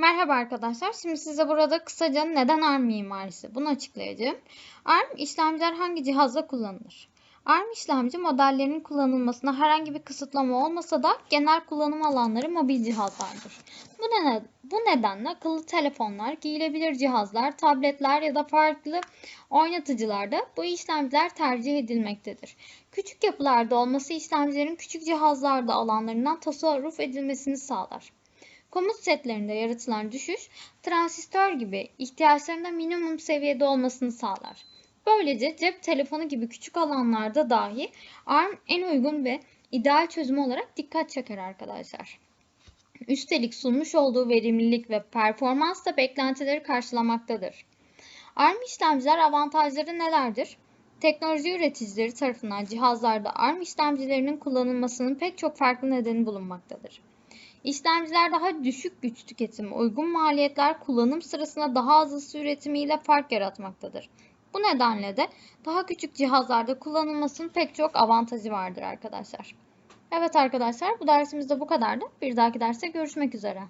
Merhaba arkadaşlar. Şimdi size burada kısaca neden ARM mimarisi bunu açıklayacağım. ARM işlemciler hangi cihazda kullanılır? ARM işlemci modellerinin kullanılmasına herhangi bir kısıtlama olmasa da genel kullanım alanları mobil cihazlardır. Bu, neden, bu nedenle akıllı telefonlar, giyilebilir cihazlar, tabletler ya da farklı oynatıcılarda bu işlemciler tercih edilmektedir. Küçük yapılarda olması işlemcilerin küçük cihazlarda alanlarından tasarruf edilmesini sağlar. Komut setlerinde yaratılan düşüş, transistör gibi ihtiyaçlarında minimum seviyede olmasını sağlar. Böylece cep telefonu gibi küçük alanlarda dahi ARM en uygun ve ideal çözüm olarak dikkat çeker arkadaşlar. Üstelik sunmuş olduğu verimlilik ve performans da beklentileri karşılamaktadır. ARM işlemciler avantajları nelerdir? Teknoloji üreticileri tarafından cihazlarda ARM işlemcilerinin kullanılmasının pek çok farklı nedeni bulunmaktadır. İşlemciler daha düşük güç tüketimi, uygun maliyetler kullanım sırasında daha az ısı üretimiyle fark yaratmaktadır. Bu nedenle de daha küçük cihazlarda kullanılmasının pek çok avantajı vardır arkadaşlar. Evet arkadaşlar bu dersimizde bu kadardı. Bir dahaki derste görüşmek üzere.